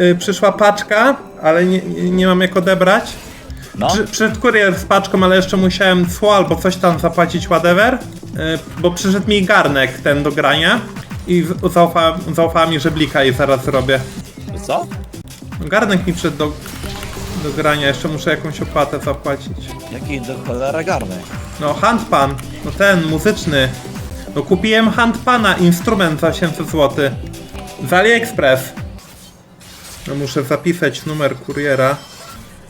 y, przyszła paczka, ale nie, nie mam jak odebrać. No, Przy, przyszedł kurier z paczką, ale jeszcze musiałem cło albo coś tam zapłacić, whatever. y, Bo przyszedł mi garnek ten do grania. I z- zaufała, zaufała mi, że blika i zaraz zrobię. co? Garnek mi przyszedł do, do grania, jeszcze muszę jakąś opłatę zapłacić. Jaki do cholera garnek? No, handpan, no ten, muzyczny. No kupiłem handpana, instrument za 800 zł. Z AliExpress. No muszę zapisać numer kuriera.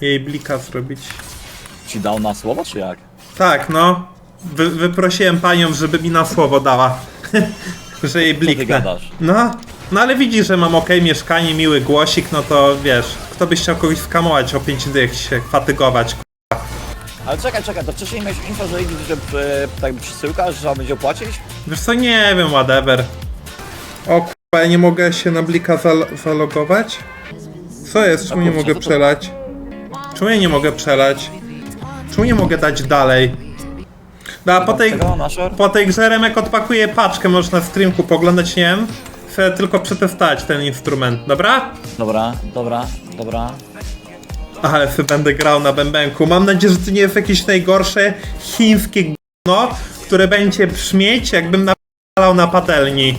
Jej blika zrobić. Ci dał na słowo, czy jak? Tak, no. Wy, wyprosiłem panią, żeby mi na słowo dała. że jej ty bliknę. gadasz? No. No ale widzisz, że mam ok mieszkanie, miły głosik, no to wiesz, kto by chciał kogoś skamować o 5 dych, się fatygować. Ale czekaj, czekaj, to wcześniej miałeś info, że idzie że, e, tak przesyłka, że trzeba będzie opłacić? Wiesz co, nie wiem, whatever. O kurwa, ja nie mogę się na blika zal zalogować? Co jest? Czemu nie mogę przelać? Czemu ja nie mogę przelać? Czemu nie mogę dać dalej? No a po tej, Tego, po tej grze Remek odpakuje paczkę, możesz na streamku poglądać, nie wiem. Chcę tylko przetestować ten instrument, dobra? Dobra, dobra, dobra. Ale sobie będę grał na bębenku. Mam nadzieję, że to nie jest jakieś najgorsze chińskie gno, które będzie brzmieć jakbym napalał na patelni.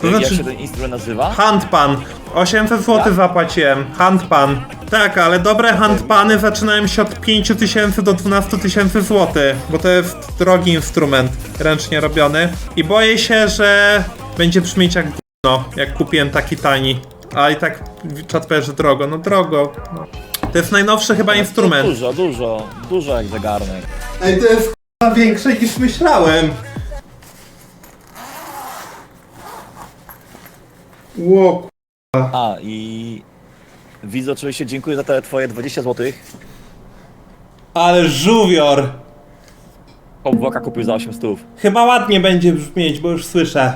To Jak znaczy... się ten instrument nazywa? Handpan. 800 zł Jak? zapłaciłem. Handpan. Tak, ale dobre handpany zaczynają się od 5000 do 12 tysięcy złotych, bo to jest drogi instrument ręcznie robiony. I boję się, że będzie brzmieć jak no, jak kupiłem taki tani. A i tak czat powie, że drogo. No drogo. No. To jest najnowszy chyba instrument. Dużo, dużo, dużo jak za garnek. Ej, to jest k***a większe niż myślałem. Ło, A, i... Widz, oczywiście dziękuję za te twoje 20 zł. ale żółwior. Obwoka kupił za 8 stów. Chyba ładnie będzie brzmieć, bo już słyszę.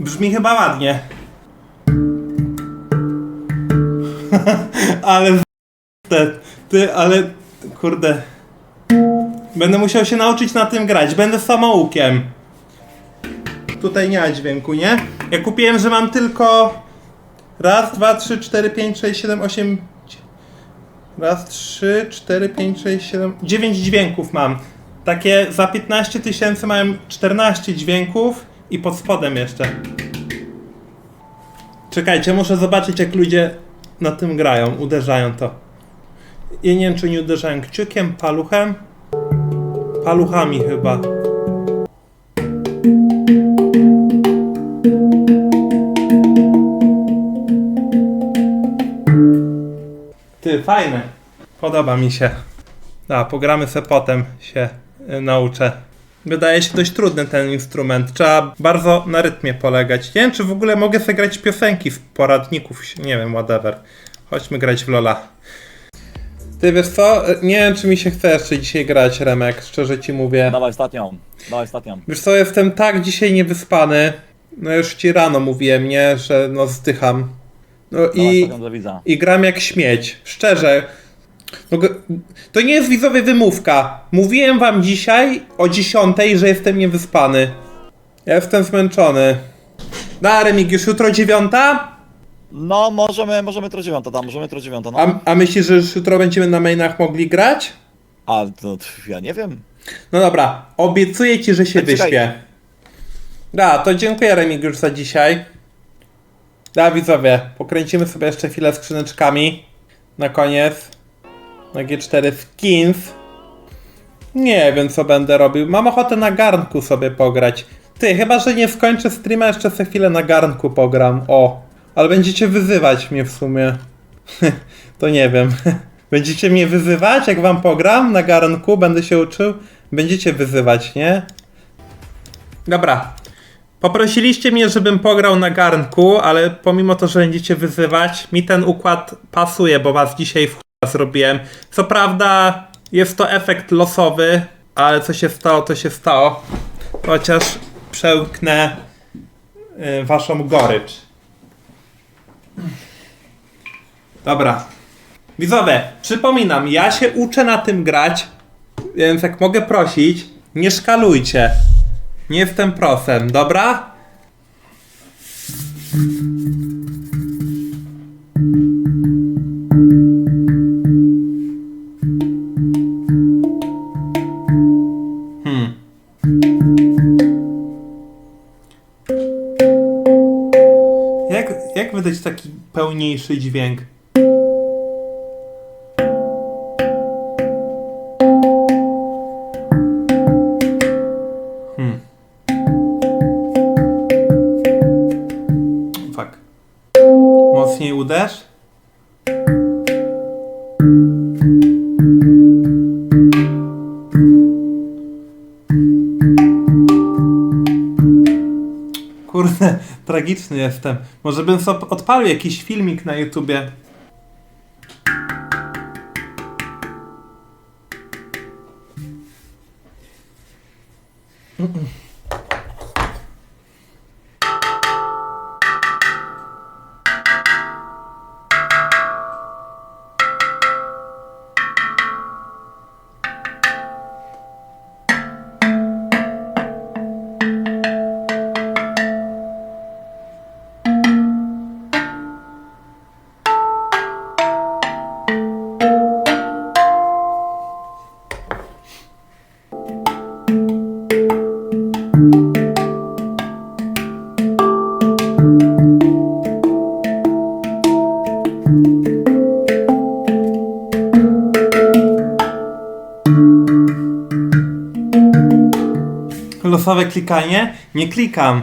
Brzmi chyba ładnie. ale z- te, ty, ale kurde. Będę musiał się nauczyć na tym grać. Będę samoukiem. Tutaj nie ma dźwięku, nie? Ja kupiłem, że mam tylko raz, dwa, trzy, cztery, pięć, sześć, siedem, osiem, Raz, trzy, cztery, pięć, sześć, siedem, dziewięć dźwięków mam. Takie za 15 tysięcy mają 14 dźwięków i pod spodem jeszcze. Czekajcie, muszę zobaczyć jak ludzie na tym grają, uderzają to. Ja nie wiem czy nie uderzają kciukiem, paluchem. Paluchami chyba. Fajne. Podoba mi się. A, pogramy se potem się y, nauczę. Wydaje się dość trudny ten instrument. Trzeba bardzo na rytmie polegać. Nie wiem, czy w ogóle mogę sobie grać piosenki z poradników. Nie wiem, whatever. Chodźmy grać w Lola. Ty wiesz co? Y, Nie wiem, czy mi się chce jeszcze dzisiaj grać, Remek. Szczerze ci mówię. Dawaj ostatnią, dawaj ostatnią. Wiesz co, jestem tak dzisiaj niewyspany. No już ci rano mówiłem, nie? Że no zdycham. No i... I gram jak śmieć. Szczerze. No, to nie jest widzowie wymówka. Mówiłem wam dzisiaj o 10, że jestem niewyspany. Ja jestem zmęczony. Na Remigiusz, jutro dziewiąta? No, możemy, możemy to dziewiąta, tam, możemy to dziewiąta, no. A, a myślisz, że już jutro będziemy na mainach mogli grać? A, pff, ja nie wiem. No dobra, obiecuję ci, że się A wyśpię. Da, to dziękuję Remigiusz za dzisiaj. Da, widzowie, pokręcimy sobie jeszcze chwilę skrzyneczkami. Na koniec. Na G4 skins. Nie wiem, co będę robił. Mam ochotę na garnku sobie pograć. Ty, chyba, że nie skończę streama, jeszcze sobie chwilę na garnku pogram. O, ale będziecie wyzywać mnie w sumie. to nie wiem. Będziecie mnie wyzywać, jak wam pogram na garnku, będę się uczył? Będziecie wyzywać, nie? Dobra. Poprosiliście mnie, żebym pograł na garnku, ale pomimo to, że będziecie wyzywać, mi ten układ pasuje, bo was dzisiaj w zrobiłem. Co prawda jest to efekt losowy, ale co się stało, to się stało. Chociaż przełknę y, waszą gorycz. Dobra. Widzowie, przypominam, ja się uczę na tym grać, więc jak mogę prosić, nie szkalujcie. Nie jestem prosem, dobra? Hmm. Jak, jak wydać taki pełniejszy dźwięk? Kurde, tragiczny jestem. Może bym sobie odpalił jakiś filmik na YouTubie. Losowe klikanie? Nie klikam.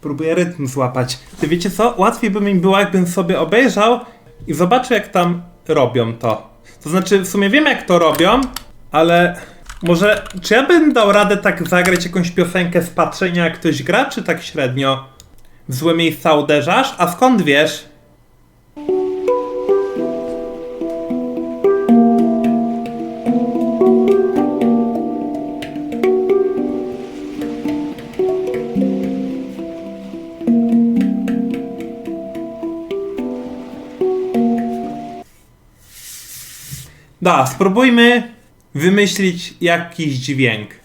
Próbuję rytm złapać. Ty wiecie co? Łatwiej by mi było, jakbym sobie obejrzał i zobaczył, jak tam robią to. To znaczy, w sumie wiem, jak to robią, ale może, czy ja bym dał radę tak zagrać jakąś piosenkę z patrzenia, jak ktoś gra, czy tak średnio? W złe miejsca uderzasz? A skąd wiesz? Da, spróbujmy wymyślić jakiś dźwięk.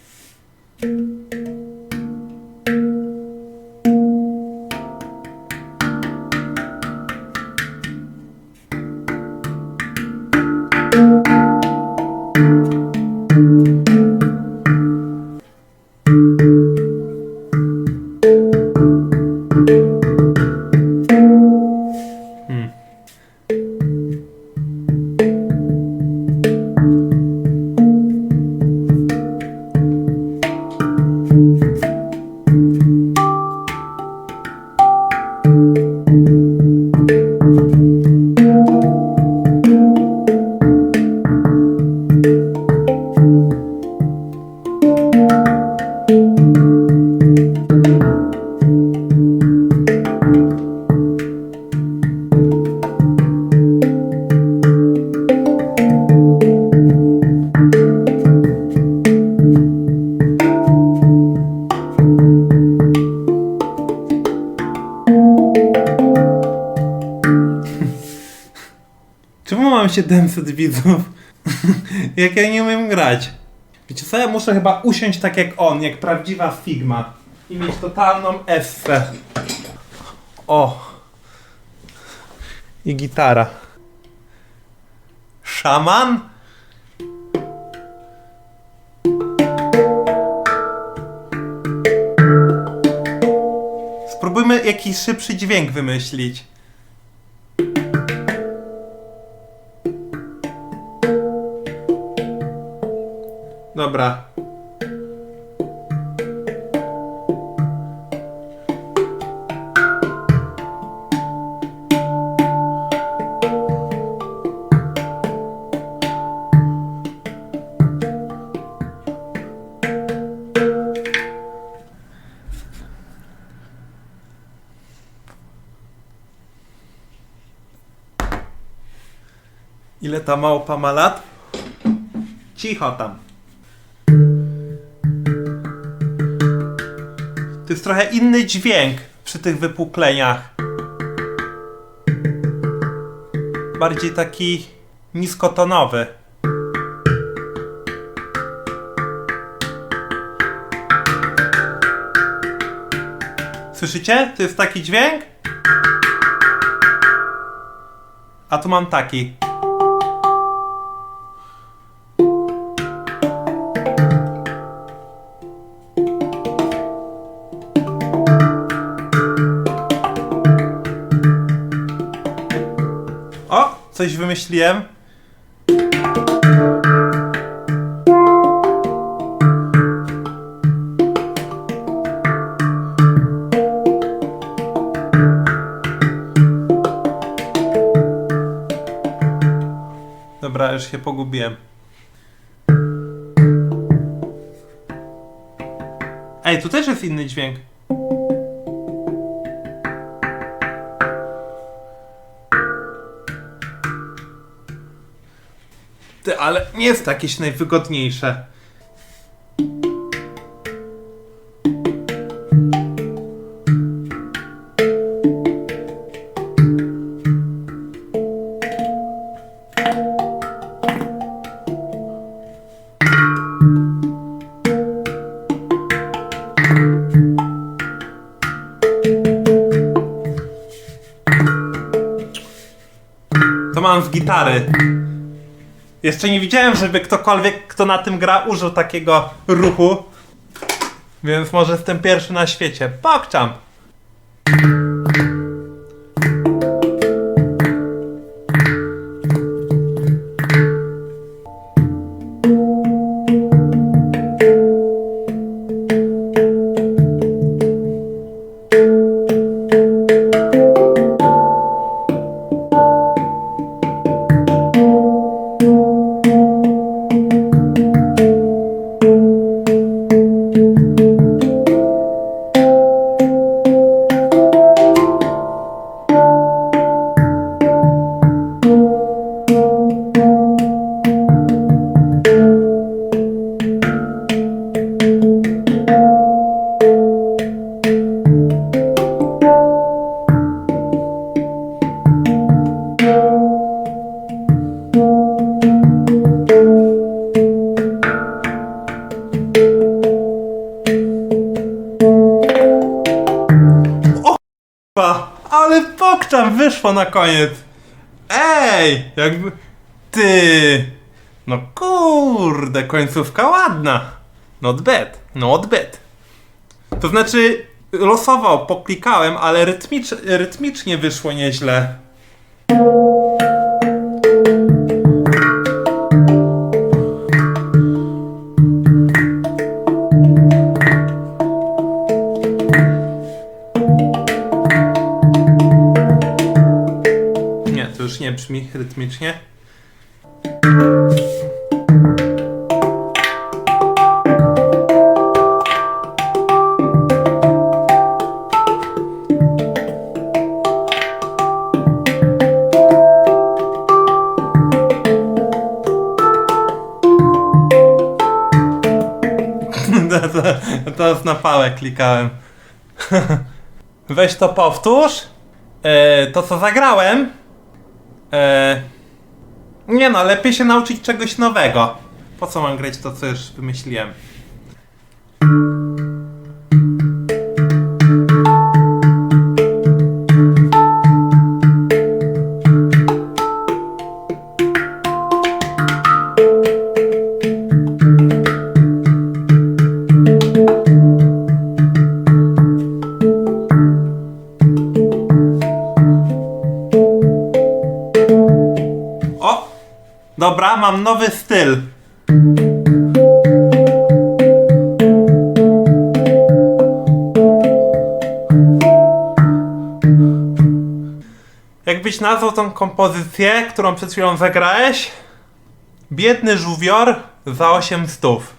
700 widzów? jak ja nie umiem grać. Wiecie co, ja muszę chyba usiąść tak jak on, jak prawdziwa Figma. I mieć totalną essę. O. I gitara. Szaman? Spróbujmy jakiś szybszy dźwięk wymyślić. Dobra. Ile ta małpa ma lat? Cicho tam. To jest trochę inny dźwięk przy tych wypukleniach. Bardziej taki niskotonowy. Słyszycie? To jest taki dźwięk. A tu mam taki. Coś wymyśliłem. Dobra, już się pogubiłem. Ej, tu też jest inny dźwięk. Ale nie jest jakieś najwygodniejsze. Jeszcze nie widziałem, żeby ktokolwiek, kto na tym gra, użył takiego ruchu. Więc może jestem pierwszy na świecie. Pokczam! Wyszło na koniec. Ej, jakby... Ty... No kurde, końcówka ładna. Not bad, not bad. To znaczy, losowo poklikałem, ale rytmicz, rytmicznie wyszło nieźle. Brzmi rytmicznie. Jest na pałę klikałem. Weź to powtórz. E, to co zagrałem. E, nie no, lepiej się nauczyć czegoś nowego. Po co mam grać to, co już wymyśliłem? Nowy styl. Jakbyś nazwał tą kompozycję, którą przed chwilą zagrałeś? Biedny żółwior za 8 stów.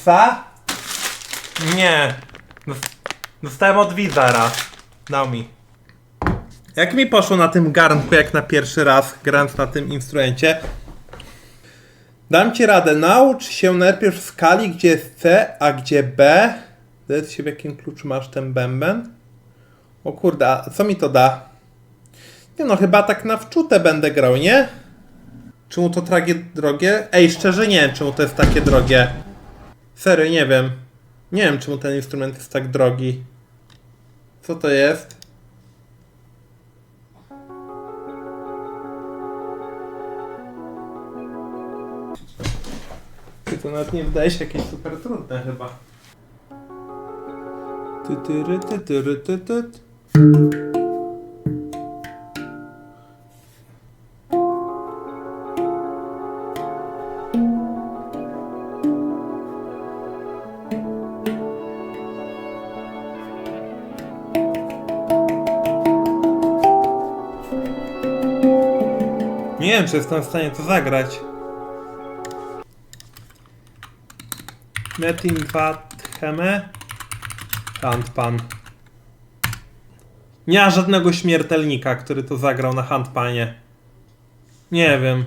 Psa? Nie. Dos- Dostałem od Wizara. Dał mi. Jak mi poszło na tym garnku, jak na pierwszy raz grając na tym instrumencie? Dam ci radę. Naucz się najpierw skali, gdzie jest C, a gdzie B. Zgadza się, w jakim kluczu masz ten bęben? O kurde, a co mi to da? Nie no, chyba tak na wczutę będę grał, nie? Czemu to takie drogie? Ej, szczerze nie wiem, czemu to jest takie drogie. Serio, nie wiem. Nie wiem, czemu ten instrument jest tak drogi. Co to jest? Ty, To nawet nie wydaje się jakieś super trudne chyba. Ty, tyry, ty, tyry, ty, ty. Wiem, czy jestem w stanie to zagrać. Metin 2 Tcheme. Handpan. Nie ma żadnego śmiertelnika, który to zagrał na handpanie. Nie wiem.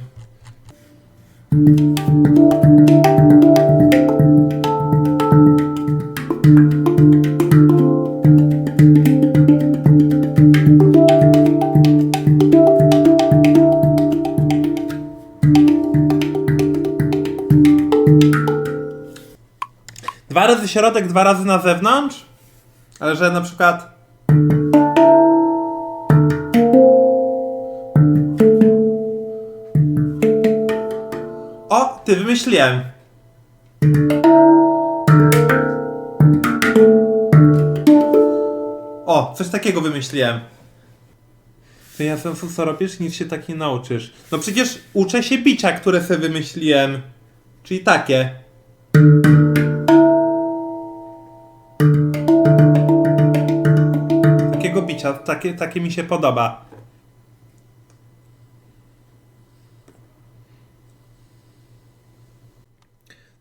Środek, dwa razy na zewnątrz? Ale że na przykład. O, ty wymyśliłem. O, coś takiego wymyśliłem. Ty ja sensu co robisz? Nic się tak nie nauczysz. No przecież uczę się bicia, które sobie wymyśliłem. Czyli takie. Bicia, takie, takie mi się podoba.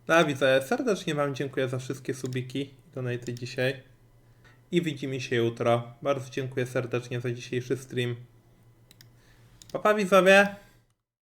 Dawid, serdecznie Wam dziękuję za wszystkie subiki, donaty dzisiaj. I widzimy się jutro. Bardzo dziękuję serdecznie za dzisiejszy stream. Pa, pa widzowie!